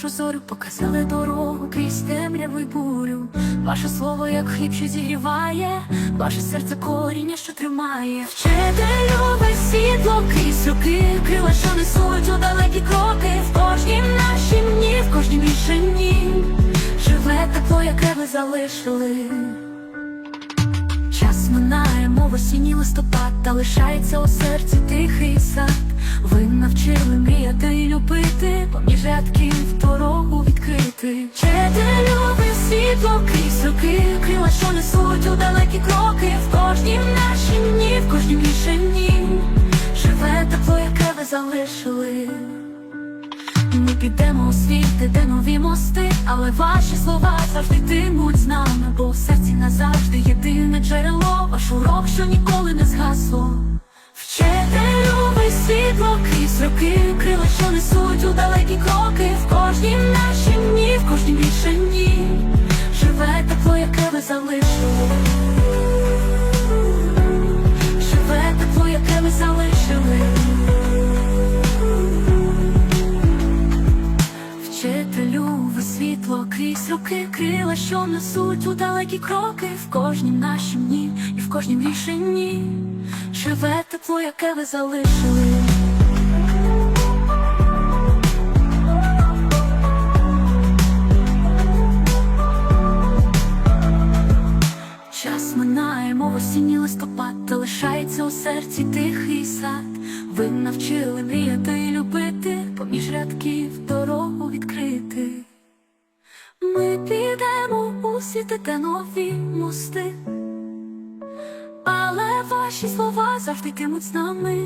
нашу зорю, показали дорогу крізь темряву й бурю. Ваше слово, як хліб, що зігріває, ваше серце коріння, що тримає. Вчителю світло крізь роки, крила, що несуть у далекі кроки. В кожнім нашім дні, в кожнім рішенні живе тепло, яке ви залишили. Час минає, мов осінній листопад, та лишається у серці тихий сад. Ви навчили мріяти і любити, поміж рядків дорогу відкрити. Вчителю ви світло крізь роки, крила, що несуть у далекі кроки. В кожнім нашім дні, в кожнім рішенні живе тепло, яке ви залишили. Ми підемо у світ, де нові мости, але ваші слова завжди йтимуть з нами, бо в серці назавжди єдине джерело, ваш урок, що ніколи не згасло. Крізь роки, крила, що несуть у далекі кроки, в кожнім нашім дні, в кожнім рішенні живе тепло, ви залишили. Живе тепло, яке ви залишили. Вчителю, світло крізь роки, крила, що несуть у далекі кроки, в кожнім нашім дні і в кожнім рішенні живе тепло, яке ви залишили. Листопад, лишається у серці тихий сад. Ви навчили мріяти і любити, поміж рядків дорогу відкрити. Ми підемо у світ, де нові мости, але ваші слова завжди йтимуть з нами.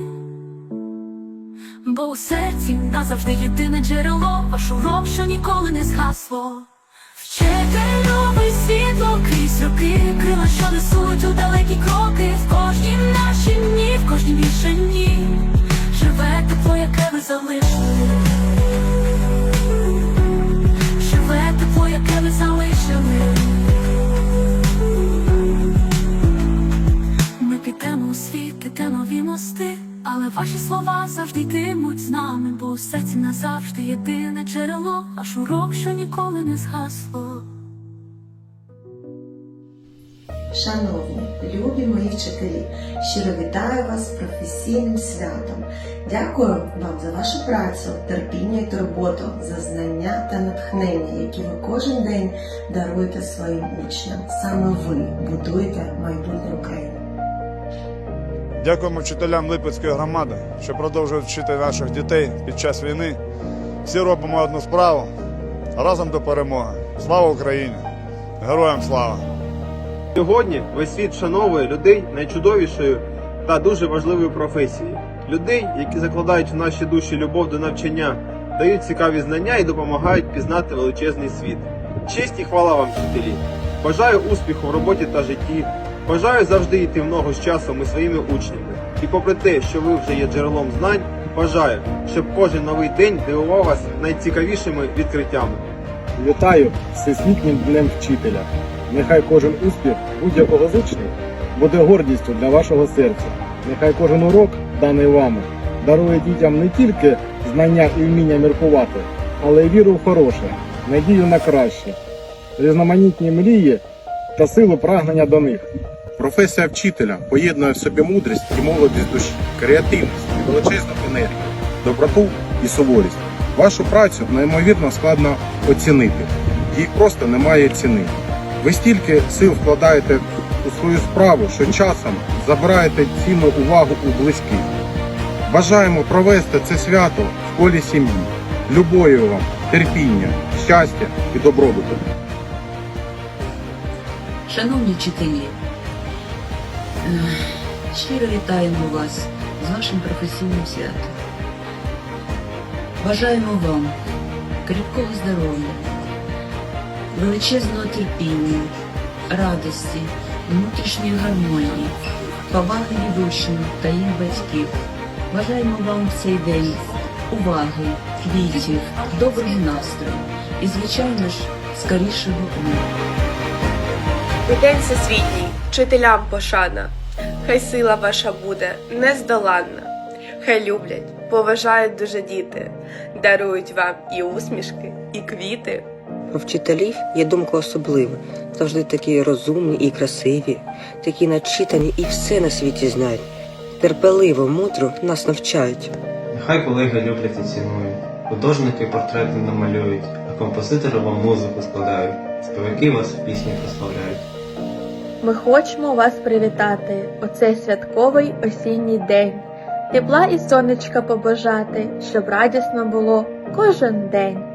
Бо у серці назавжди єдине джерело, ваш урок, що ніколи не згасло. Вчителю ви світло крізь роки, крила, що несуть у далекі кроки, в кожнім нашім дні, в кожнім рішенні живе тепло, яке ви залишили. Живе тепло, яке ви залишили. Ми підемо у світ, де нові мости, але ваші слова завжди йтимуть з нами, бо у серці назавжди єдине джерело, аж урок, що ніколи не згасло. Шановні, любі мої вчителі, щиро вітаю вас з професійним святом. Дякую вам за вашу працю, терпіння і турботу, за знання та натхнення, які ви кожен день даруєте своїм учням. Саме ви будуєте майбутнє України. Дякуємо вчителям Липецької громади, що продовжують вчити наших дітей під час війни. Всі робимо одну справу. Разом до перемоги. Слава Україні! Героям слава! Сьогодні весь світ вшановує людей найчудовішою та дуже важливою професією. Людей, які закладають в наші душі любов до навчання, дають цікаві знання і допомагають пізнати величезний світ. Честь і хвала вам, вчителі! Бажаю успіху в роботі та житті. Бажаю завжди йти в ногу з часом і своїми учнями. І попри те, що ви вже є джерелом знань, бажаю, щоб кожен новий день дивував вас найцікавішими відкриттями. Вітаю Всесвітнім днем вчителя. Нехай кожен успіх будь-якого з учнів буде гордістю для вашого серця. Нехай кожен урок, даний вами, дарує дітям не тільки знання і вміння міркувати, але й віру в хороше, надію на краще, різноманітні мрії та силу прагнення до них. Професія вчителя поєднує в собі мудрість і молодість душі, креативність і величезну енергію, доброту і суворість. Вашу працю неймовірно складно оцінити. Їй просто немає ціни. Ви стільки сил вкладаєте у свою справу, що часом забираєте цінну увагу у близьких. Бажаємо провести це свято в колі сім'ї. Любові вам, терпіння, щастя і добробуту. Шановні вчителі, щиро вітаємо вас з вашим професійним святом. Бажаємо вам кріпкого здоров'я, величезного терпіння, радості, внутрішньої гармонії, поваги від та їх батьків. Бажаємо вам в цей день уваги, квітів, доброго настрою і, звичайно ж, скорішого миру. День всесвітній, вчителям пошана, хай сила ваша буде нездоланна, хай люблять, поважають дуже діти, дарують вам і усмішки, і квіти. Про вчителів є думка особлива. Завжди такі розумні і красиві, такі начитані і все на світі знають. Терпеливо, мудро нас навчають. Нехай колеги люблять і цінують, художники портрети намалюють, а композитори вам музику складають, співаки вас в пісні прославляють. Ми хочемо вас привітати у цей святковий осінній день, тепла і сонечка побажати, щоб радісно було кожен день.